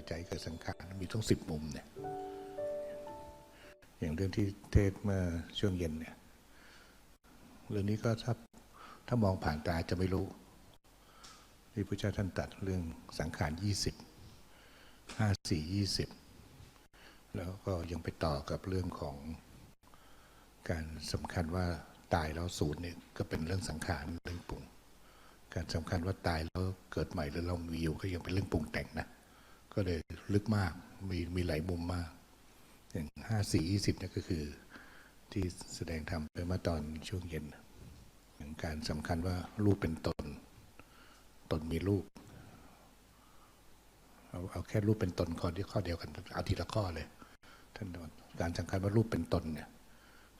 ปัจจัยเกิดสังขารมีทั้งสิบมุมเนี่ยอย่างเรื่องที่เทศเมื่อช่วงเย็นเนี่ยเรื่องนี้ก็ถ้าถ้ามองผ่านตาจะไม่รู้ที่พระเจ้าท่านตัดเรื่องสังขารยี่สิบห้าสี่ยี่สิบแล้วก็ยังไปต่อกับเรื่องของการสำคัญว่าตายแล้วศูนย์เนี่ยก็เป็นเรื่องสังขารเรื่องปรุง การสำคัญว่าตายแล้วเกิดใหม่หรือเรามีอยู่ก็ยังเป็นเรื่องปรุงแต่งนะ ก็เลยลึกมากมีมีหลายมุมมาก อย่างห้าสี่ยี่สิบนี่ก็คือที่แสดงธรรมไปเมื่อตอนช่วงเย็นอย่างการสำคัญว่ารูปเป็นตน ตนมีรูปเอาเอาแค่รูปเป็นตนข้อที่ข้อเดียวกันเอาทีละข้อเลยท่านกการสำคัญว่ารูปเป็นตนเนี่ย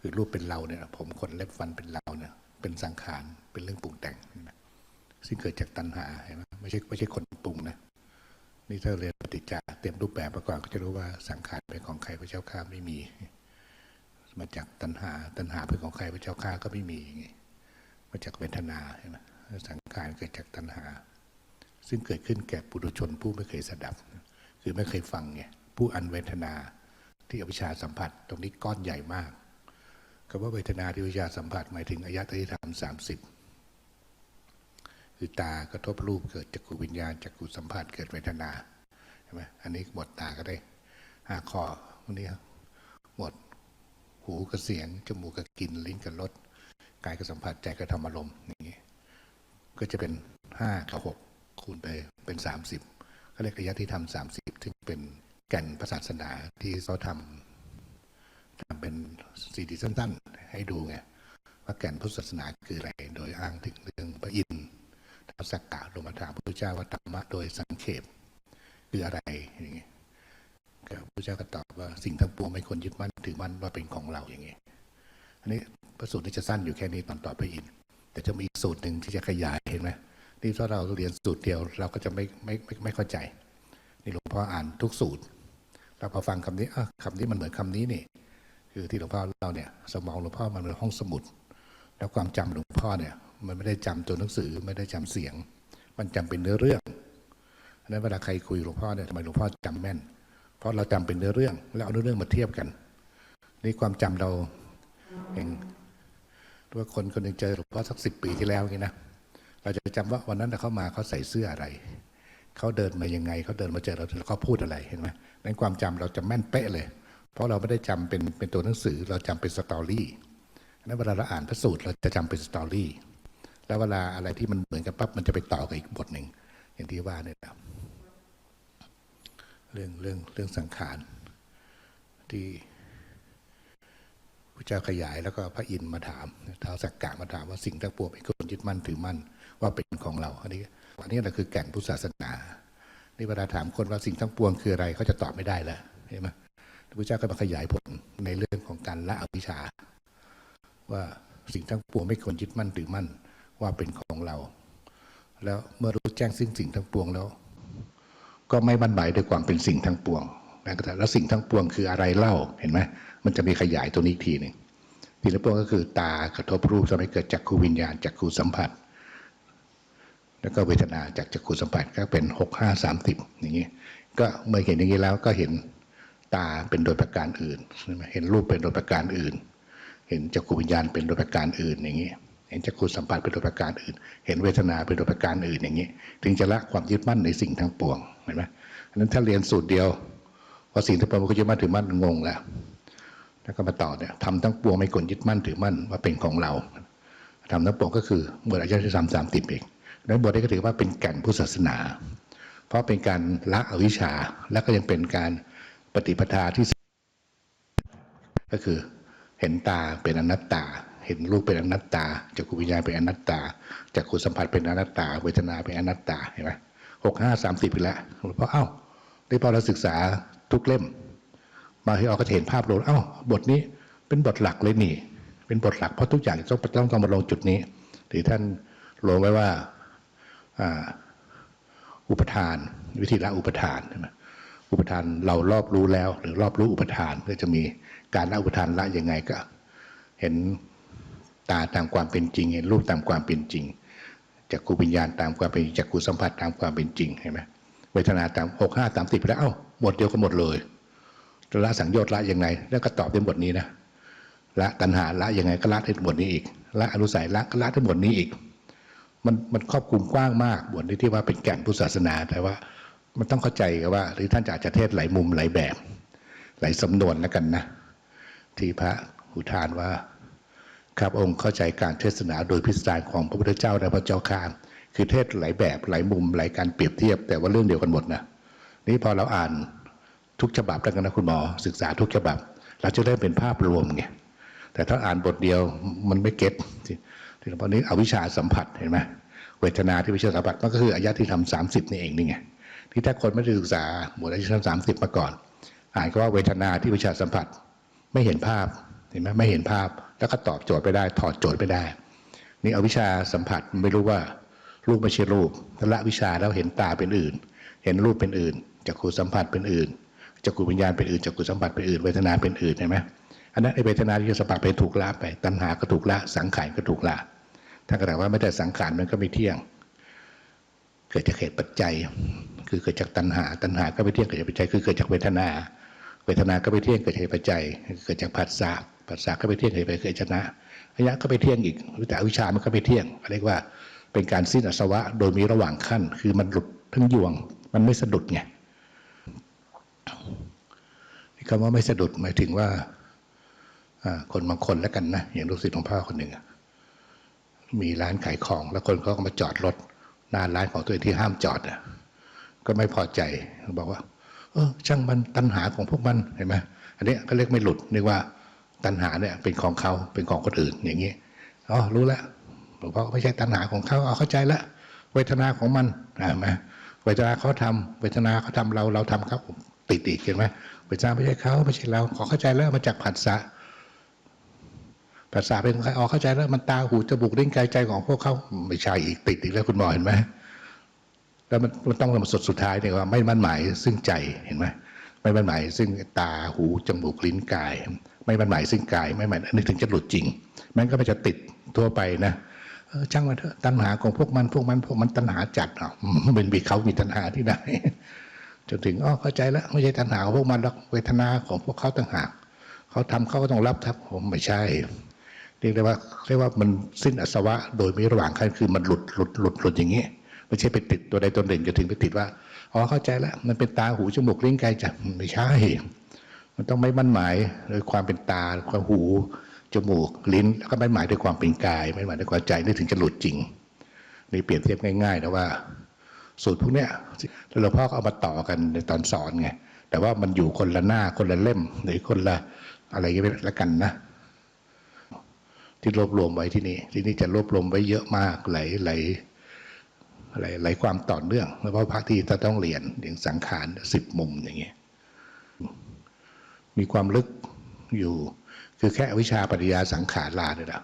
คือรูปเป็นเราเนี่ยผมขนเล็บฟันเป็นเราเนี่ยเป็นสังขารเป็นเรื่องปรุงแต่งนไหมซึ่งเกิดจากตัณหาเห็นไหมไม่ใช่ไม่ใช่คนปรุงนะ นี่ถ้าเรียนปฏิจจาเตรียมรูปแบบมาก่อนก็จะรู้ว่าสังขารเป็นของใครพระเจ้าข้าไม่มี มาจากตัณหา ตัณหาเป็นของใครพระเจ้าข้าก็ไม่มีอย่างงี้มาจากเวทนาใช่ไหมสังขารเกิดจากตัณหา ซึ่งเกิดขึ้นแก่ปุถุชนผู้ไม่เคยสดับ คือไม่เคยฟังไงผู้อันเวทนาที่อวิชชาสัมผัส ตรงนี้ก้อนใหญ่มากคำว่าเวทนาที่อวิชชาสัมผัสหมายถึงอายตติธรรมสามสิบ คือตากระทบรูปเกิดจักขูวิญญาณจักขูสัมผัสเกิดเวทนาใช่ไหมอันนี้หมดตาก็ได้ห้าข้อวกนี้หมดหูกับเสียงจมูกกับกลิ่นลิ้นกับรสกายกับสัมผัสใจกับธรรมอารมณ์อย่างนี้ก็จะเป็นห้ากับหกคูณไปเป็นสามสิบก็เรียกอายะที่ทำสามสิบซึ่งเป็นแก่นพระศาสนาที่เขาทำทำเป็นซีดีสั้นๆ ให้ดูไงว่าแก่นพุทธศาสนาคืออะไร โดยอ้างถึงเรื่องพระอินทร์ สักกะลงมาถามพระพุทธเจ้าว่าธรรมะโดยสังเขปคืออะไรอย่างนี้ก็พระพุทธเจ้าก็ตอบว่าสิ่งทั้งปวงไม่ควรยึดมั่นถือมั่นว่าเป็นของเราอย่างนี้ยอันนี้พระสูตรที่จะสั้นอยู่แค่นี้ตอนตอบพระอินทร์แต่จะมีอีกสูตรหนึ่งที่จะขยายเห็นไหมนี่ถ้าเราเรียนสูตรเดียวเราก็จะไม่ไม่ไม่ไม่เข้าใจ นี่หลวงพ่ออ่านทุกสูตรเราพอฟังคำนี้อะคำนี้มันเหมือนคำนี้นี่ คือที่หลวงพ่อเราเนี่ย สมองหลวงพ่อมันเป็นห้องสมุด แล้วความจำหลวงพ่อเนี่ย มันไม่ได้จำตัวหนังสือไม่ได้จำเสียง มันจำเป็นเนื้อเรื่องอันนั้นเวลาใครคุยหลวงพ่อเนี่ยทำไมหลวงพ่อจำแม่น เพราะเราจำเป็นเนื้อเรื่อง แล้วเอาเนื้อเรื่องมาเทียบกัน นี่ความจำเราเองว่าคนคนหนึ่งเจอหลวงพ่อสักสิบปีที่แล้วนี่นะเราจะจำว่าวันนั้นเขามาเขาใส่เสื้ออะไรเขาเดินมายังไงเขาเดินมาเจอเราแล้วเขาพูดอะไรเห็นไหมในความจำเราจะแม่นเป๊ะเลย เพราะเราไม่ได้จำเป็นเป็นตัวหนังสือ เราจำเป็นสตอรี่นั้นเวลาเราอ่านพระสูตรเราจะจำเป็นสตอรี่ แล้วเวลาอะไรที่มันเหมือนกันปั๊บมันจะไปต่อกับอีกบทหนึ่งอย่างที่ว่าเนี่ยนะเรื่องเรื่องเรื่องสังขารที่พระเจ้าขยายแล้วก็พระอินทร์มาถามท้าวสักกะมาถามว่าสิ่งทั้งปวงเป็นคนยึดมั่นถือมั่นว่าเป็นของเรา อันนี้อันนี้แหละคือแก่นพุทธศาสนานี่เวลาถามคนว่าสิ่งทั้งปวงคืออะไรเขาจะตอบไม่ได้แล้วเห็นไหมพระเจ้าก็มาขยายผลในเรื่องของการละอวิชชาว่าสิ่งทั้งปวงไม่ควรยึดมั่นถือมั่น ว่าเป็นของเรา แล้วเมื่อรู้แจ้งซึ่งสิ่งทั้งปวงแล้ว ก็ไม่บันหมายด้วยความเป็นสิ่งทั้งปวงนะแล้วสิ่งทั้งปวงคืออะไรเล่าเห็นไหมมันจะมีขยายตัวนี้ทีหนึ่งสิ่งทั้งปวงก็คือตากระทบรูปทำให้เกิดจักขูวิญญาณจักขูสัมผัส แล้วก็เวทนาจากจักขูสัมผัสก็เป็นหกห้าสามสิบอย่างนี้ก็เมื่อเห็นอย่างนี้แล้วก็เห็นตาเป็นโดยประการอื่น เห็นรูปเป็นโดยประการอื่น เห็นจักขูวิญญาณเป็นโดยประการอื่นอย่างนี้ เห็นจักขูสัมผัสเป็นโดยประการอื่น เห็นเวทนาเป็นโดยประการอื่นอย่างนี้ ถึงจะละความยึดมั่นในสิ่งทั้งปวงเห็นไหมอันนั้นถ้าเรียนสูตรเดียวว่าสิ่งทั้งปวงมันก็ยึดมั่นถือมั่นงงแล้วแล้วก็มาต่อเนี่ยทำทั้งปวงไม่ควรยึดมั่นถือมั่นว่าเป็นของเราทำทั้งปวงก็คือเมื่ออายะที่สามสามติดเองนั้นบทนี้ก็ถือว่าเป็นแก่นพุทธศาสนา เพราะเป็นการละอวิชชาและก็ยังเป็นการปฏิปทาที่ ก็คือเห็นตาเป็นอนัตตา ห็นรูปเป็นอนัตตาจักขูวิญญาณเป็นอนัตตาจักขูสัมผัสเป็นอนัตตา เวทนาเป็นอนัตตาเห็นไหมหกห้าสามสิบไปแล้วเพราะเอ้าได้พอเราศึกษาทุกเล่ม มาที่ออกก็จะเห็นภาพรวมเอ้า บทนี้เป็นบทหลักเลยนี่ เป็นบทหลักเพราะทุกอย่างต้องต้องต้องมาลงจุดนี้หรือท่านลงไว้ว่าอุปทาน วิธีละอุปทานใช่ไหมอุปทานเรารอบรู้แล้ว หรือรอบรู้อุปทานก็จะมีการละอุปทานละยังไงก็ เห็น ตาตามความเป็นจริง เห็นรูปตามความเป็นจริงจากขูวิญญาณตามความเป็นจากขูสัมผัสตามความเป็นจริงเห็นไหมเวทนาตามหกห้าสามสิบแล้วเอ้าหมดเดียวกันหมดเลยละสังโยชน์ละยังไง แล้วก็ตอบในบทนี้นะละตัณหาละยังไงก็ละในบทนี้อีกละอนุสัยละก็ละในบทนี้อีก มันมันครอบคลุมกว้างมากบทนี้ที่ว่าเป็นแก่นพุทธศาสนาแต่ว่ามันต้องเข้าใจกันว่า หรือท่านจะอาจจะเทศหลายมุมหลายแบบ หลายสำนวนแล้วกันนะ ที่พระอุทานว่า ครับองค์เข้าใจการเทศนาโดยพิสดารของพระพุทธเจ้าและพระเจ้าข้าคือเทศหลายแบบหลายมุมหลายการเปรียบเทียบ แต่ว่าเรื่องเดียวกันหมดนะนี่พอเราอ่านทุกฉบับแล้วกันนะคุณหมอ ศึกษาทุกฉบับ เราจะได้เป็นภาพรวมไงแต่ถ้าอ่านบทเดียวมันไม่เก็ตที่ที่ตอนนี้เอาวิชาสัมผัสเห็นไหมเวทนาที่วิชาสัมผัสมันก็คืออายะที่ทำสามสิบนี่เองนี่ไงที่ถ้าคนไม่ได้ศึกษาหมวดอายะที่ทำสามสิบมาก่อน อ่านก็ว่าเวทนาที่วิชาสัมผัสไม่เห็นภาพ เห็นไหมไม่เห็นภาพ แล้วก็ตอบโจทย์ไปได้ ถอดโจทย์ไปได้ นี่เอาวิชาสัมผัสไม่รู้ว่ารูปไม่ใช่รูปถ้าละวิชาแล้วเห็นตาเป็นอื่น เห็นรูปเป็นอื่นจักขูสัมผัสเป็นอื่นจักขูวิญญาณเป็นอื่นจักขูสัมผัสเป็นอื่นเวทนาเป็นอื่นเห็นไหมอันนั้นไอเวทนาที่สัมผัสไปถูกละไป ตัณหาก็ถูกละสังขารก็ถูกละท่านก็ถามว่าไม่แต่สังขารมันก็ไม่เที่ยง เกิดจากเหตุปัจจัย คือเกิดจากตัณหา ตัณหาก็ไม่เที่ยงเกิดจากปัจจัยคือเกิดจากเวทนา เวทนาก็ไม่เที่ยงเกิดจากปัจจัย เกิดจากผัสสะ ผัสสะก็ไม่เที่ยงเกิดจากเกิดชนะอายะก็ไม่เที่ยงอีกแต่อวิชามันก็ไม่เที่ยงเรียกว่าเป็นการสิ้นอสวะโดยมีระหว่างขั้น คือมันหลุดทั้งยวง มันไม่สะดุดไงคำว่าไม่สะดุดหมายถึงว่าคนบางคนแล้วกันนะอย่างลูกศิษย์ของพ่อคนหนึ่งมีร้านขายของ แล้วคนเขาก็มาจอดรถหน้าร้านของตัวเองที่ห้ามจอดอะก็ไม่พอใจบอกว่า เออช่างมันตัณหาของพวกมันเห็นไหมอันนี้ก็เรียกไม่หลุดเรียกว่า ตัณหาเนี่ยเป็นของเขาเป็นของคนอื่นอย่างนี้อ๋อรู้แล้วหลวงพ่อไม่ใช่ตัณหาของเขาเอาเข้าใจแล้วเวทนาของมันเห็นไหมเวทนาเขาทำเวทนาเขาทำเราเราทำเขาติดอีกเห็นไหมเวทนาไม่ใช่เขาไม่ใช่เราขอเข้าใจแล้วมาจากผัสสะผัสสะเป็นองใครอ๋อเข้าใจแล้วมันตาหูจมูกลิ้นกายใจของพวกเขาไม่ใช่อีกติดอีกแล้วคุณหมอเห็นไหมแล้วมันมันต้องมาสุดสุดท้ายเนี่ยว่าไม่มั่นหมายซึ่งใจเห็นไหมไม่มั่นหมายซึ่งตาหูจมูกลิ้นกาย ไม่มันหมายซึ่งกายไม่หมายอันนี้ถึงจะหลุดจริง มันก็ไม่จะติดทั่วไปนะช่างมันเถอะตัณหาของพวกมันพวกมันพวกมันตัณหาจัดอะเป็นบีเขามีตัณหาที่ไหนจนถึงอ๋อเข้าใจแล้วไม่ใช่ตัณหาของพวกมันหรอกเวทนาของพวกเขาต่างหากเขาทำเขาก็ต้องรับทับผมไม่ใช่เรียกได้ว่าเรียกว่ามันสิ้นอสวะ โดยมีระหว่างขั้นคือมันหลุดหลุดหลุดหลุดอย่างนี้ไม่ใช่ไปติดตัวใดตัวหนึ่งจะถึงไปติดว่าอ๋อเข้าใจแล้วมันเป็นตาหูจมูกลิ้นกายใจไม่ใช่ มันต้องไม่มั่นหมายโดยความเป็นตาความหูจมูกลิ้นแล้วก็ไม่หมายด้วยความเป็นกาย ไม่หมายด้วยความใจนี่ถึงจะหลุดจริงนี่เปรียบเทียบง่ายๆนะว่า สูตรพวกเนี้ยหลวงพ่อเอามาต่อกันในตอนสอนไงแต่ว่ามันอยู่คนละหน้าคนละเล่มหรือคนละอะไรก็ไม่ละกันนะที่รวบรวมไว้ที่นี่ที่นี่จะรวบรวมไว้เยอะมากหลายหลายหลายหลายความต่อเนื่องแล้วก็พระที่จะต้องเรียนอย่างสังขารสิบมุมอย่างเงี้ย มีความลึกอยู่ คือแค่อวิชาปัญญาสังขารลาเนี่ยนะ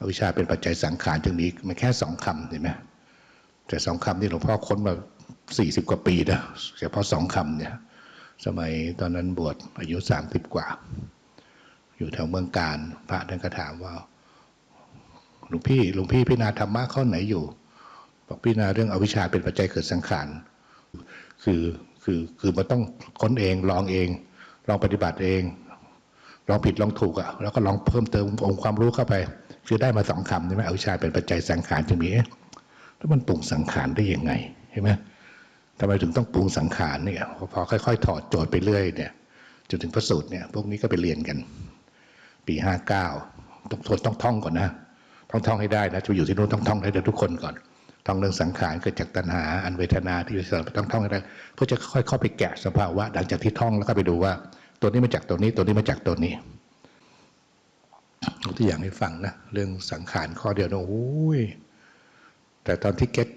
อวิชาเป็นปัจจัยสังขารจึงนี้มันแค่สองคำเห็นไหมแต่สองคำนี่หลวงพ่อค้นมาสี่สิบกว่าปีนะเฉพาะสองคำเนี่ยสมัยตอนนั้นบวชอายุสามสิบกว่า อยู่แถวเมืองการ พระท่านก็ถามว่าหลวงพี่หลวงพี่พิจารณาธรรมะข้อไหนอยู่ บอกพิจารณาเรื่องอวิชชาเป็นปัจจัยเกิดสังขารคือคือคือมันต้องค้นเองลองเอง ลองปฏิบัติเอง ลองผิดลองถูกอะแล้วก็ลองเพิ่มเติมองค์ความรู้เข้าไป คือได้มาสองคำใช่ไหมอวิชชาเป็นปัจจัยสังขารจะมีแล้วมันปรุงสังขารได้ยังไงเห็นไหมทำไมถึงต้องปรุงสังขารเนี่ยพอค่อยๆ ถอดโจทย์ไปเรื่อยเนี่ยจนถึงพระสูตรเนี่ย พวกนี้ก็ไปเรียนกัน ปีห้าเก้าต้องทนต้องท่องก่อนนะต้องท่องให้ได้นะจะอยู่ที่นู้นต้องท่องให้ได้ทุกคนก่อนท่องเรื่องสังขารเกิดจากตัณหาอันเวทนาที่วิเศษต้องท่องให้ได้เพื่อจะค่อยเข้าไปแกะสภาวะหลังจากที่ท่องแล้วก็ไปดูว่า ตัวนี้มาจากตัวนี้ ตัวนี้มาจากตัวนี้ยกตัวอย่างให้ฟังนะเรื่องสังขารข้อเดียวนะโอ้ยแต่ตอนที่เก็ต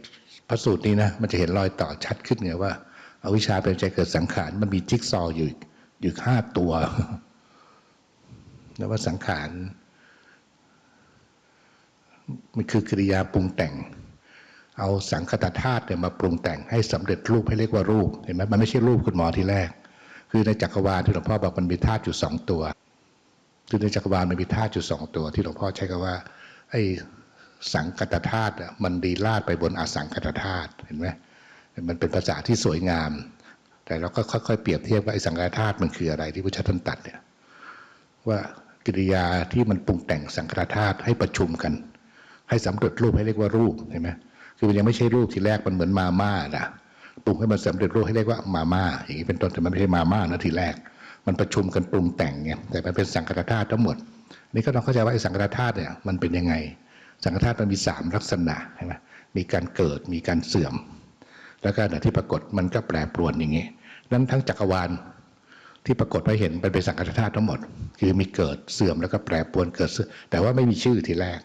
พระสูตรนี้นะมันจะเห็นรอยต่อชัดขึ้นไงว่าอาวิชชาเป็นใจเกิดสังขารมันมีจิ๊กซออยู่อยู่ห้าตัวแล้วว่าสังขารมันคือกิริยาปรุงแต่ง เอาสังคตธาตุเนี่ยมาปรุงแต่งให้สำเร็จรูปให้เรียกว่ารูปเห็นไหมมันไม่ใช่รูปคุณหมอที่แรก คือในจักรวาลที่หลวงพ่อบอกมันมีธาตุอยู่สองตัว คือในจักรวาลมันมีธาตุอยู่สองตัว ที่หลวงพ่อใช้คำว่า ไอ้สังคตธาตุมันดีลาดไปบนอสังคตธาตุเห็นไหมมันเป็นภาษาที่สวยงาม แต่เราก็ค่อยๆเปรียบเทียบว่าไอ้สังขารธาตุมันคืออะไรที่พระเจ้าท่านตัดเนี่ยว่ากิริยาที่มันปรุงแต่งสังขารธาตุให้ประชุมกัน ให้สำเร็จรูปให้เรียกว่ารูปเห็นไหมคือมันยังไม่ใช่รูปทีแรกมันเหมือนมาม่านะ ปรุงให้มันสำเร็จรูปให้เรียกว่ามาม่าอย่างนี้เป็นต้นแต่มันไม่ใช่มาม่านะทีแรก มันประชุมกันปรุงแต่งไงแต่มันเป็นสังขารธาตุทั้งหมด นี่ก็ต้องเข้าใจว่าไอ้สังขารธาตุเนี่ยมันเป็นยังไง สังขารธาตุมันมีสามลักษณะใช่ไหมมีการเกิดมีการเสื่อม แล้วก็ขณะที่ปรากฏมันก็แปรปรวนอย่างนี้นั้นทั้งจักรวาลที่ปรากฏให้เห็นมันเป็นสังกัตธาตุทั้งหมด คือมีเกิดเสื่อมแล้วก็แปรปรวนเกิดเสื่อมแต่ว่าไม่มีชื่อทีแรก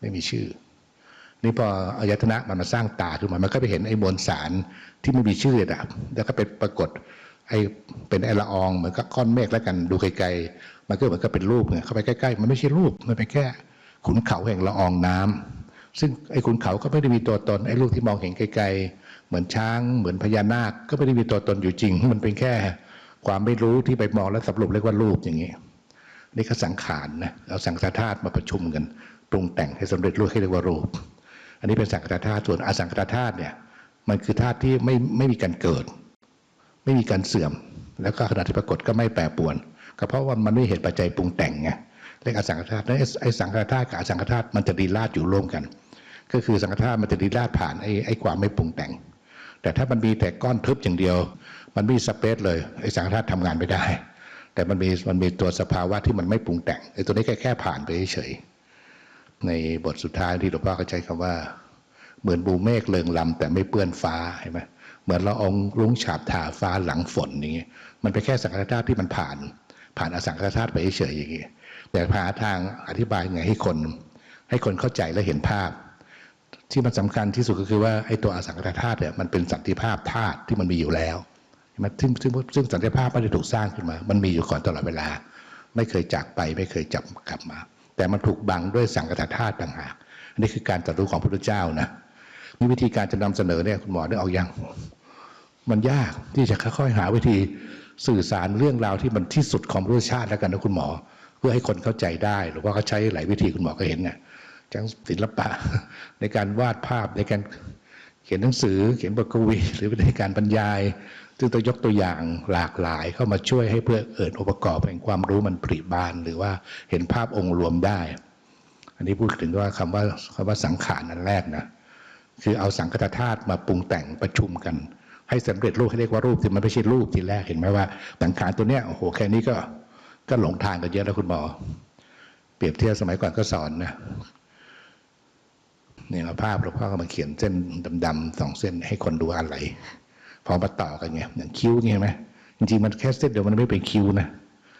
ไม่มีชื่อ นี่พออายตนะมันมาสร้างตาขึ้นมา มันก็ไปเห็นไอ้มวลสารที่ไม่มีชื่ออะแล้วก็เป็นปรากฏไอ้เป็นไอ้ละอองเหมือนกับก้อนเมฆแล้วกันดูไกลๆ มันก็เหมือนกับเป็นรูปเนี่ยเข้าไปใกล้ๆ มันไม่ใช่รูป มันเป็นแค่ขุนเขาแห่งละอองน้ำซึ่งไอ้ขุนเขาก็ไม่ได้มีตัวตนไอ้รูปที่มองเห็นไกลๆ เหมือนช้างเหมือนพญานาคก็ไม่ได้มีตัวตนอยู่จริง มันเป็นแค่ความไม่รู้ที่ไปมองแล้วสรุปเรียกว่ารูปอย่างนี้นี่ก็สังขารนะเอาสังขารธาตุมาประชุมกันปรุงแต่งให้สำเร็จรูปให้เรียกว่ารูป อันนี้เป็นสังขารธาตุส่วนอสังขารธาตุเนี่ยมันคือธาตุที่ไม่ไม่มีการเกิด ไม่มีการเสื่อม แล้วก็ขณะที่ปรากฏก็ไม่แปรปรวนก็เพราะว่ามันไม่เห็นปัจจัยปรุงแต่งไงเรียกอสังขารธาตุแล้วไอ้ไอ้สังขารธาตุกับอสังขารธาตุมันจะดีลาดอยู่ร่วมกัน ก็คือสังขารธาตุมันจะดีลาดผ่านไอ้ไอ้ความไม่ปรุงแต่ง แต่ถ้ามันมีแต่ก้อนทึบอย่างเดียว มันไม่มีสเปซเลยไอ้สังขารธาตุทำงานไม่ได้ แต่มันมีมันมีตัวสภาวะที่มันไม่ปรุงแต่งไอ้ตัวนี้แค่แค่ผ่านไปเฉยๆ ในบทสุดท้ายที่หลวงพ่อเขาใช้คำว่า เหมือนบูเมฆเลิงลำแต่ไม่เปื้อนฟ้าเห็นไหมเหมือนละอองรุ้งฉาบทาฟ้าหลังฝนอย่างเงี้ยมันเป็นแค่สังขารธาตุที่มันผ่าน ผ่านอสังขารธาตุไปเฉยอย่างเงี้ยแต่หาทางอธิบายไงให้คน ให้คนเข้าใจและเห็นภาพ ที่มันสำคัญที่สุดก็คือว่าไอ้ตัวอสังขารธาตุเนี่ยมันเป็นสันติภาพธาตุที่มันมีอยู่แล้วใช่ไหมซึ่งซึ่งซึ่งสันติภาพไม่ได้ถูกสร้างขึ้นมา มันมีอยู่ก่อนตลอดเวลา ไม่เคยจากไปไม่เคยจับกลับมา แต่มันถูกบังด้วยสังกัตธาตุต่างหากอันนี้คือการตรัสรู้ของพระพุทธเจ้านะมีวิธีการจะนำเสนอเนี่ยคุณหมอได้เอายังมันยากที่จะค่อยๆหาวิธีสื่อสารเรื่องราวที่มันที่สุดของพระพุทธชาติแล้วกันนะคุณหมอ เพื่อให้คนเข้าใจได้ หรือว่าเขาใช้หลายวิธีคุณหมอก็เห็นเนี่ยทั้งศิลปะในการวาดภาพในการ เขียนหนังสือ เขียนบทกวี หรือในการบรรยาย ซึ่งต้องยกตัวอย่างหลากหลายเข้ามาช่วยให้เพื่อเอิดองค์ประกอบแห่งความรู้มันปริบาน หรือว่าเห็นภาพองค์รวมได้ อันนี้พูดถึงว่าคำว่าคำว่าสังขารนั่นแรกนะคือเอาสังคตธาตุมาปรุงแต่งประชุมกัน ให้สำเร็จรูปให้เรียกว่ารูปที่มันไม่ใช่รูปทีแรกเห็นไหมว่าสังขารตัวเนี้ยโอ้โหแค่นี้ก็ก็หลงทางกันเยอะแล้วคุณหมอเปรียบเทียบสมัยก่อนก็สอนนะ เนี่ยเอาภาพหลวงพ่อก็มาเขียนเส้นดำๆสองเส้นให้คนดูอะไรพอมาต่อกันไงอย่างคิ้วเงี้ยไหมจริงๆมันแค่เส้นเดียวมันไม่เป็นคิ้วนะ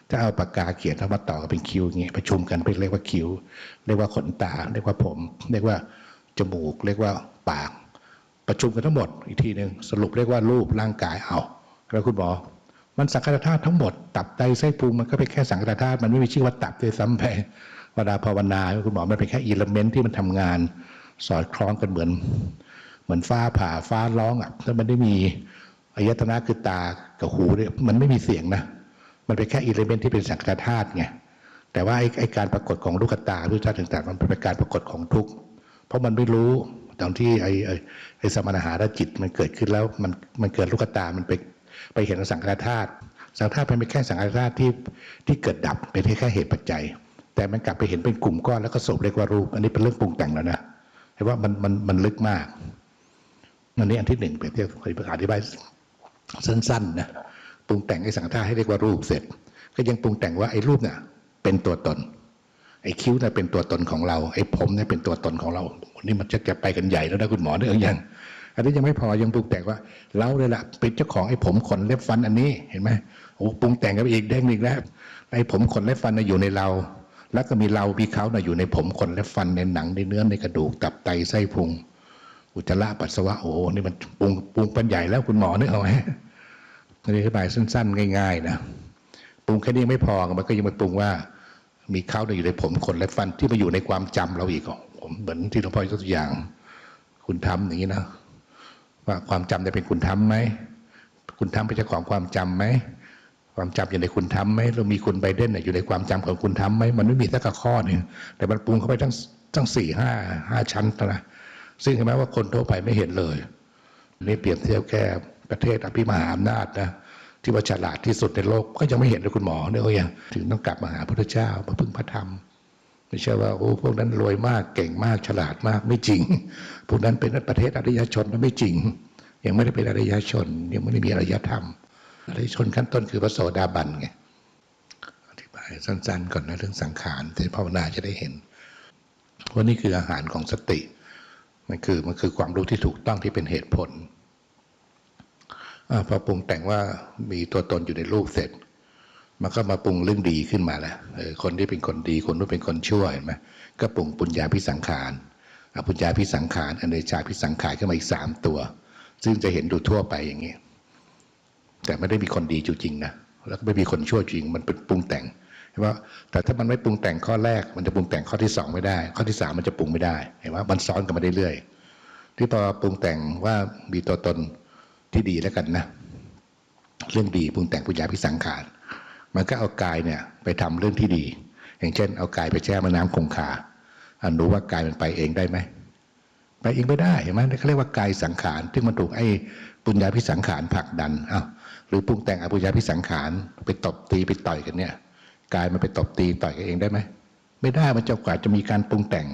ถ้าเอาปากกาเขียนแล้วมาต่อกันเป็นคิ้วเงี้ยประชุมกันไปเรียกว่าคิ้ว เรียกว่าขนตา เรียกว่าผม เรียกว่าจมูก เรียกว่าปาก ประชุมกันทั้งหมดอีกทีหนึ่งสรุปเรียกว่ารูปร่างกายเอาแล้วคุณหมอมันสังขารธาตุทั้งหมด ตับไตไส้พุงมันก็เป็นแค่สังขารธาตุมันไม่มีชื่อว่าตับเลยซ้ำไปเวลาภาวนาคุณหมอมันเป็นแค่อิเลเมนต์ที่มันทำงาน สอดคล้องกันเหมือน เหมือนฟ้าผ่าฟ้าร้องอะถ้ามันได้มีอายตนะคือตากับหูเนี่ยมันไม่มีเสียงนะมันเป็นแค่อิเลเมนที่เป็นสังขารธาตุไงแต่ว่าไอ้ไอการปรากฏของลูกตาลูกตาต่างๆ มันเป็นการปรากฏของทุกข์เพราะมันไม่รู้ตอนที่ไอ้ไอ้สมณหาจิตมันเกิดขึ้นแล้วมันมันเกิดลูกตามันไปไปเห็นสังขารธาตุสังขารธาตุเป็นแค่สังขารธาตุที่ที่เกิดดับเป็นแค่เหตุปัจจัย แต่มันกลับไปเห็นเป็นกลุ่มก้อนแล้วก็สรุปเรียกว่ารูป อันนี้เป็นเรื่องปรุงแต่งแล้วนะ เห็นว่ามันมันมันลึกมากอันนี้อันที่หนึ่งเปรียบเทียบอธิบายสั้นๆนะปรุงแต่งไอ้สังขารให้เรียกว่ารูปเสร็จ ก็ยังปรุงแต่งว่าไอ้รูปเนี่ยเป็นตัวตน ไอ้คิ้วเนี่ยเป็นตัวตนของเรา ไอ้ผมเนี่ยเป็นตัวตนของเราวันนี้มันจะจะไปกันใหญ่แล้วนะคุณหมอเนี่ยเอายังอันนี้ยังไม่พอยังปรุงแต่งว่าเราเลยล่ะเป็นเจ้าของไอ้ผมขนเล็บฟันอันนี้เห็นไหมโอ้ปรุงแต่งกันอีกเด้งอีกแล้วไอ้ผมขนเล็บฟันน่ะอยู่ในเรา แล้วก็มีเรา มีเขาน่ะอยู่ในผมขนเล็บฟันในหนังในเนื้อในกระดูกตับไตไส้พุง อุจจาระปัสสาวะโอ้นี่มันปรุงปรุงเป็นใหญ่แล้วคุณหมอนึกเอาไหมอันนี้อธิบายสั้น ๆ ง่าย ๆ นะปรุงแค่นี้ไม่พอมันก็ยังมาปรุงว่า มีเขาเนี่ยอยู่ในผมขนและฟันที่มาอยู่ในความจำเราอีกอะผมเหมือนที่หลวงพ่อยกตัวอย่าง คุณทำอย่างนี้นะว่าความจำเนี่ยเป็นคุณทำไหมคุณทำเป็นเจ้าของความจำไหม ความจำอยู่ในคุณทำไหมเรามีคุณไบเดนอยู่ในความจำของคุณทำไหมมันไม่มีสักข้อหนึ่งแต่มันปรุงเข้าไปทั้งทั้งสี่ห้าห้าชั้นนะซึ่งเห็นไหมว่าคนทั่วไปไม่เห็นเลยนี่เปรียบเทียบแค่ประเทศอภิมหาอำนาจนะที่ว่าฉลาดที่สุดในโลกก็ยังไม่เห็นเลยคุณหมอเนี่ยก็ยังถึงต้องกลับมาหาพระเจ้ามาพึ่งพระธรรม ไม่ใช่ว่าโอ้พวกนั้นรวยมากเก่งมากฉลาดมากไม่จริง พวกนั้นเป็นประเทศอารยชนนะไม่จริง ยังไม่ได้เป็นอารยชน ยังไม่ได้มีอารยธรรม อรยชนขั้นต้นคือพระโสดาบันไงอธิบายสั้นๆ ก่อนนะเรื่องสังขารที่ภาวนาจะได้เห็นว่านี่คืออาหารของสติมันคือมันคือความรู้ที่ถูกต้องที่เป็นเหตุผลอพอปรุงแต่งว่ามีตัวตนอยู่ในรูปเสร็จ มันก็มาปรุงเรื่องดีขึ้นมาแล้วออคนที่เป็นคนดีคนที่เป็นคนชั่วเห็นไหมก็ปรุงปุญญาพิสังขารอปุญญาพิสังขารอเนจจาพิสังขารขึ้นมาอีกสามตัว ซึ่งจะเห็นดูทั่วไปอย่างนี้ แต่ไม่ได้มีคนดีจริงๆนะแล้วก็ไม่มีคนชั่วจริง มันเป็นปรุงแต่งเห็นว่าแต่ถ้ามันไม่ปรุงแต่งข้อแรก มันจะปรุงแต่งข้อที่สองไม่ได้ ข้อที่สามมันจะปรุงไม่ได้เห็นว่ามันซ้อนกันมาเรื่อยๆที่พอปรุงแต่งว่ามีตัวตนที่ดีแล้วกันนะเรื่องดีปรุงแต่งปุญญาพิสังขารมันก็เอากายเนี่ยไปทำเรื่องที่ดี อย่างเช่น เอากายไปแช่ม่น้ำคงคาอันรู้ว่ากายมันไปเองได้ไหม ไปเองไม่ได้เห็นไหมเขาเรียกว่ากายสังขารที่มันถูกไอ้ปุญญาพิสังขารผลักดันอ้าวหรือปรุงแต่งอปุญญาพิสังขารไปตบตีไปต่อยกันเนี่ยกายมันไปตบตีต่อยกันเองได้ไหมไม่ได้มันจะกว่าจะมีการปรุงแต่ง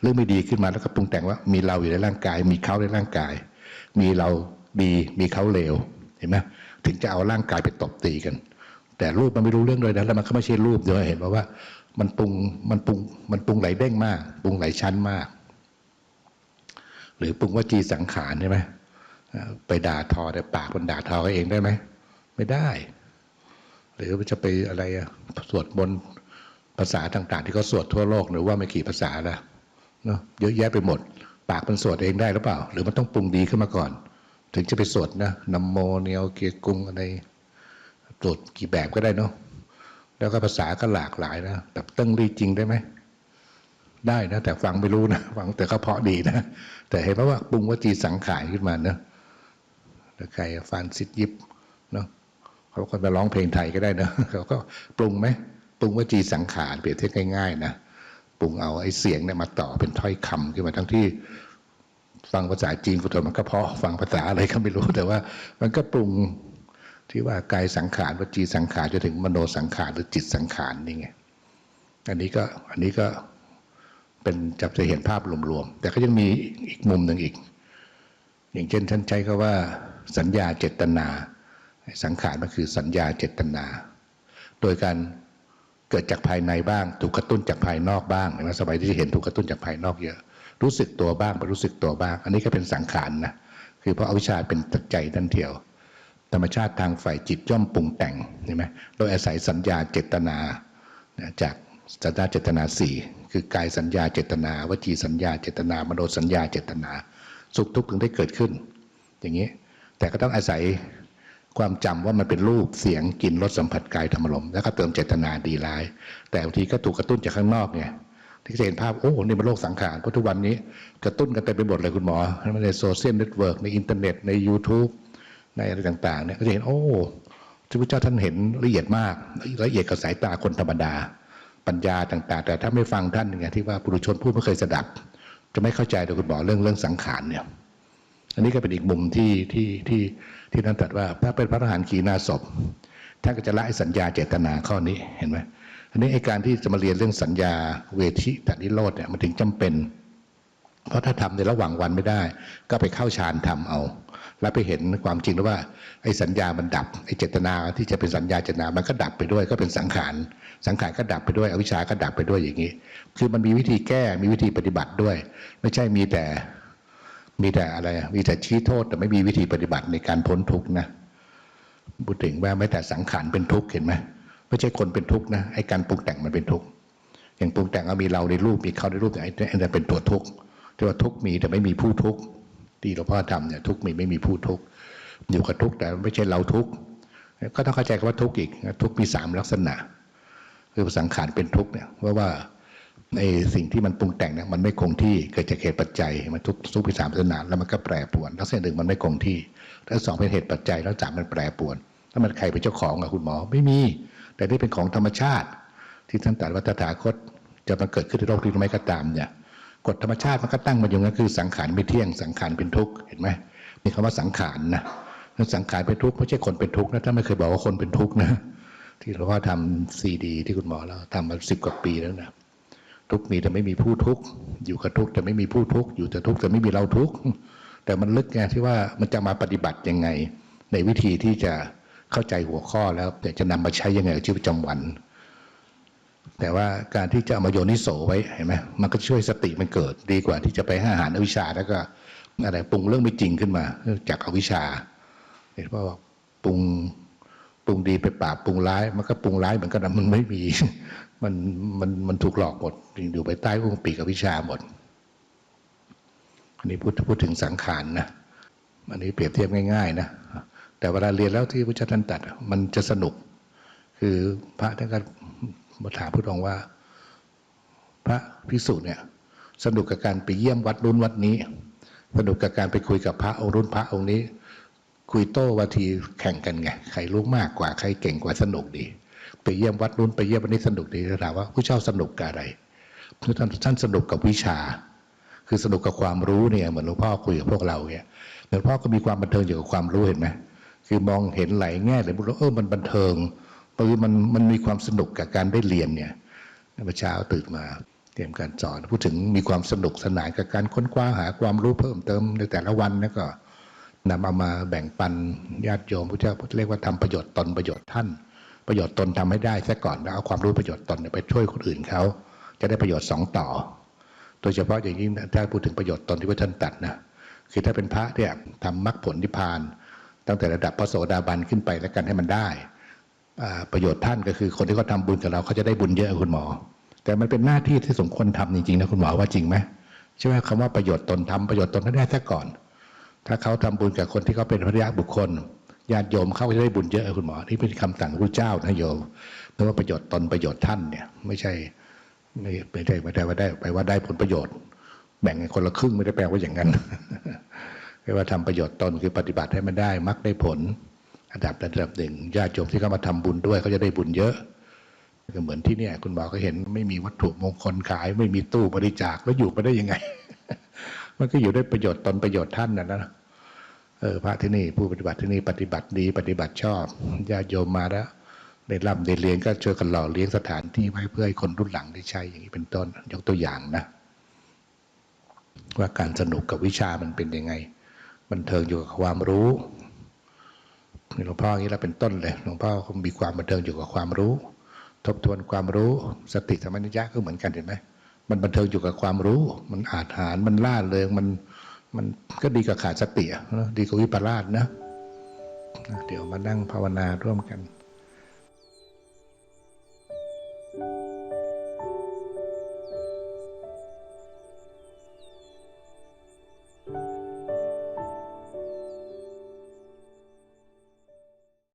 เรื่องไม่ดีขึ้นมาแล้วก็ปรุงแต่งว่า มีเราอยู่ในร่างกาย มีเขาในร่างกาย มีเราดีมีเขาเลวเห็นไหมถึงจะเอาร่างกายไปตบตีกัน แต่รูปมันไม่รู้เรื่องเลยนะแล้วมันก็ไม่ใช่รูปเดียวเห็นว่าว่ามันปรุงมันปรุงมันปรุงไหลเด้งมาก ปรุงไหลชั้นมาก หรือปรุงว่าจีสังขารใช่ไหมไปด่าทอแต่ปากมันด่าทอเขาเองได้ไหม ไม่ได้ หรือจะไปอะไระสวดมนต์ภาษาต่างๆ ที่เขาสวดทั่วโลกหรือว่าไม่กี่ภาษาละเนาะเยอะแยะไปหมด ปากมันสวดเองได้หรือเปล่า หรือมันต้องปรุงดีขึ้นมาก่อน ถึงจะไปสวดนะนัมโมเนียวเกียกุงอะไรสวดกี่แบบก็ได้เนาะแล้วก็ภาษาก็หลากหลายนะแบบตั้งรีจริงได้ไหม ได้นะแต่ฟังไม่รู้นะฟังแต่ก็เพาะดีนะแต่เห็นไหมว่าปรุงวจีสังขารขึ้นมาเนอะแล้วใครฟานซิดยิบเนาะเขาก็มาร้องเพลงไทยก็ได้นะเขาก็ปรุงไหมปรุงวจีสังขารเปรียบเทียบง่ายๆนะปรุงเอาไอ้เสียงเนี่ยมาต่อเป็นถ้อยคำขึ้นมาทั้งที่ฟังภาษาจีนกุศลมันก็เพาะฟังภาษาอะไรก็ไม่รู้แต่ว่า มันก็ปรุงที่ว่ากายสังขารวจีสังขารจนถึงมโนสังขารหรือจิตสังขารนี่ไง อันนี้ก็อันนี้ก็ เป็นจับจะเห็นภาพรวมๆ แต่ก็ยังมีอีกมุมหนึ่งอีก อย่างเช่นท่านใช้คาว่าสัญญาเจตนา สังขารมันคือสัญญาเจตนา โดยการเกิดจากภายในบ้าง ถูกกระตุ้นจากภายนอกบ้างเห็นไหมสมัยที่เห็นถูกกระตุ้นจากภายนอกเยอะ รู้สึกตัวบ้างไม่รู้สึกตัวบ้าง อันนี้ก็เป็นสังขารนะคือเพราะอวิชชาเป็นตัจใจนั่นเทียว ธรรมชาติทางฝ่ายจิตย่อมปรุงแต่งใช่ไหมโดยอาศัยสัญญาเจตนาจากสัญญาเจตนาสี่ คือกายสัญญาเจตนา วจีสัญญาเจตนา มโนสัญญาเจตนา สุขทุกข์ถึงได้เกิดขึ้น อย่างนี้ แต่ก็ต้องอาศัยความจำว่ามันเป็นรูปเสียงกลิ่นรสสัมผัสกายธรรมลมแล้วก็เติมเจตนาดีร้าย แต่บางทีก็ถูกกระตุ้นจากข้างนอกไงที่จะเห็นภาพโอ้นี่มันโลกสังขารเพราะทุกวันนี้กระตุ้นกันเต็มไปหมดเลยคุณหมอในโซเชียลเน็ตเวิร์กในอินเทอร์เน็ตใน YouTube ในอะไรต่างๆเนี่ยก็จะเห็นโอ้ที่พระเจ้าท่านเห็นละเอียดมากละเอียดกับสายตาคนธรรมดา ปัญญาต่าง ๆ แต่ถ้าไม่ฟังท่านไงที่ว่าปุถุชนผู้ไม่เคยสดับ จะไม่เข้าใจโดยคุณหมอเรื่องเรื่องสังขารเนี่ยอันนี้ก็เป็นอีกมุมที่ที่ที่ที่ท่านตรัสว่าถ้าเป็นพระทหารขีณาศพท่านก็จะละสัญญาเจตนาข้อนี้เห็นไหมอันนี้ไอ้การที่จะมาเรียนเรื่องสัญญาเวทิตานิโรธเนี่ยมันถึงจำเป็น เพราะถ้าทำในระหว่างวันไม่ได้ ก็ไปเข้าฌานทำเอา แล้วไปเห็นความจริงแล้วว่าไอ้สัญญามันดับไอ้เจตนาที่จะเป็นสัญญาเจตนามันก็ดับไปด้วยก็เป็นสังขารสังขารก็ดับไปด้วยอวิชชาก็ดับไปด้วยอย่างนี้ คือมันมีวิธีแก้มีวิธีปฏิบัติด้วย ไม่ใช่มีแต่มีแต่อะไรมีแต่ชี้โทษแต่ไม่มีวิธีปฏิบัติในการพ้นทุกข์นะพูดถึงว่าไม่แต่สังขารเป็นทุกข์เห็นไหมไม่ใช่คนเป็นทุกข์นะไอ้การปรุงแต่งมันเป็นทุกข์อย่างปรุงแต่งเอามีเราในรูปมีเขาในรูปแต่ไอ้ไอ้นั่นเป็นตัวทุกข์ที่ว่าทุกข์มีแต่ไม่มีผู้ทุกข์ ที่หลวงพ่อทำเนี่ยทุกมีไม่มีผู้ทุกอยู่กับทุกแต่ไม่ใช่เราทุกก็ต้องเข้าใจคำว่าทุกอีกทุกมีสามลักษณะ คือสังขารเป็นทุกเนี่ยว่าว่าในสิ่งที่มันปรุงแต่งเนี่ยมันไม่คงที่เกิดจากเหตุปัจจัยมันทุกทุกพิสามลักษณะแล้วมันก็แปรปรวนลักษณะหนึ่งมันไม่คงที่แล้วสองเป็นเหตุปัจจัยแล้วสามมันแปรปรวนแล้วมันใครเป็นเจ้าของอะคุณหมอไม่มี แต่นี่เป็นของธรรมชาติ ที่ท่านตรัสว่าตถาคตจะมาเกิดขึ้นในโลกนี้หรือไม่ก็ตามเนี่ย กฎธรรมชาติมันก็ตั้งมาอย่างนั้นคือสังขารไม่เที่ยงสังขารเป็นทุกข์เห็นไหมมีคำว่าสังขารนะสังขารเป็นทุกข์ไม่ใช่คนเป็นทุกข์นะถ้าไม่เคยบอกว่าคนเป็นทุกข์นะที่หลวงพ่อทำซีดี ที่คุณหมอเราทำมาสิบกว่าปีแล้วนะทุกข์มีแต่ไม่มีผู้ทุกข์อยู่กับทุกข์แต่ไม่มีผู้ทุกข์อยู่แต่ทุกข์แต่ไม่มีเราทุกข์แต่มันลึกไงที่ว่ามันจะมาปฏิบัติยังไง ในวิธีที่จะเข้าใจหัวข้อแล้วแต่จะนำมาใช้ยังไงกับชีวิตประจำวัน แต่ว่าการที่จะเอามาโยนิโสไว้เห็นไหมมันก็ช่วยสติมันเกิด ดีกว่าที่จะไปห้อาหารอวิชชาแล้วก็อะไรปรุงเรื่องไม่จริงขึ้นมาจากอวิชชาเห็นว่าปรุงปรุงดีไปปราบปรุงร้าย มันก็ปรุงร้ายเหมือนกันมันไม่มี มันมันมันถูกหลอกหมดอยู่ไปใต้วงปีกอวิชชาหมดอันนี้พูดพูดถึงสังขารนะอันนี้เปรียบเทียบง่าย ๆ นะแต่เวลาเรียนแล้วที่พระเจ้าท่านตัด มันจะสนุก คือพระท่านก็ มาถามพระองค์ว่า พระภิกษุเนี่ยสนุกกับการไปเยี่ยมวัดรุ่นวัดนี้ สนุกกับการไปคุยกับพระองค์รุ่นพระองค์นี้ คุยโต้วาทีแข่งกันไงใครรู้มากกว่าใครเก่งกว่าสนุกดี ไปเยี่ยมวัดนู้นไปเยี่ยมวัดนี้สนุกดีถามว่าผู้เจ้าสนุกกับอะไรท่านท่านสนุกกับวิชา คือสนุกกับความรู้เนี่ยเหมือนหลวงพ่อคุยกับพวกเราเนี่ยหลวงพ่อก็มีความบันเทิงอยู่กับความรู้เห็นไหมคือมองเห็นหลายแง่เลยบอกว่าเออมันบันเทิง คือมันมันมีความสนุกกับการได้เรียนเนี่ยเมื่อเช้าตื่นมาเตรียมการสอน พูดถึงมีความสนุกสนานกับการค้นคว้าหาความรู้เพิ่มเติมในแต่ละวันแล้วก็นำเอามาแบ่งปันญาติโยมพระเจ้าเรียกว่าทำประโยชน์ตนประโยชน์ท่าน ประโยชน์ตนทำให้ได้ซะก่อนแล้วเอาความรู้ประโยชน์ตนไปช่วยคนอื่นเขาจะได้ประโยชน์สองต่อ โดยเฉพาะอย่างยิ่งถ้าพูดถึงประโยชน์ตนที่พระท่านตัดนะคือถ้าเป็นพระเนี่ยทำมรรคผลนิพพาน ตั้งแต่ระดับพระโสดาบันขึ้นไปแล้วกันให้มันได้ ประโยชน์ท่านก็คือ คนที่เขาทำบุญกับเราเขาจะได้บุญเยอะคุณหมอ แต่มันเป็นหน้าที่ที่สมควรทำจริงๆนะคุณหมอว่าจริงไหมใช่ไหมคำว่าประโยชน์ตนทำประโยชน์ตนให้ได้ซะก่อน ถ้าเขาทำบุญกับคนที่เขาเป็นพระยาบุคคลญาติโยมเขาจะได้บุญเยอะคุณหมอนี่เป็นคำสั่งพระเจ้านะโยมเพราะว่าประโยชน์ตนประโยชน์ท่านเนี่ย ไม่ใช่ไม่ไม่ได้ไม่ได้ว่าได้ไปว่าได้ผลประโยชน์ แบ่งกันคนละครึ่งไม่ได้แปลว่าอย่างนั้นแปลว่าทำประโยชน์ตนคือปฏิบัติให้มันได้มักได้ผล อันดับระดับหนึ่งญาติโยมที่เขามาทำบุญด้วยเขาจะได้บุญเยอะก็เหมือนที่เนี่ย คุณหมอก็เห็นไม่มีวัตถุมงคลขาย ไม่มีตู้บริจาคแล้วอยู่ไปได้ยังไง มันก็อยู่ได้ประโยชน์ตนประโยชน์ท่านนะนะเออพระที่นี่ผู้ปฏิบัติที่นี่ปฏิบัติดี ปฏิบัติชอบญาติโยมมาแล้วได้ร่ำได้เรียนก็ช่วยกันหล่อเลี้ยงสถานที่ไว้เพื่อให้คนรุ่นหลังได้ใช้อย่างนี้เป็นต้นยกตัวอย่างนะว่าการสนุกกับวิชามันเป็นยังไง บันเทิงอยู่กับความรู้ หลวงพ่ออย่างนี้เราเป็นต้นเลยหลวงพ่อคงมีความบันเทิงอยู่กับความรู้ ทบทวนความรู้ สติธรรมนิยะก็เหมือนกันเห็นไหมมันบันเทิงอยู่กับความรู้ มันอาจหารมันล่าเริงมันมันก็ดีกว่าขาดสติอะนะดีกว่าวิปลาสนะเดี๋ยวมานั่งภาวนาร่วมกัน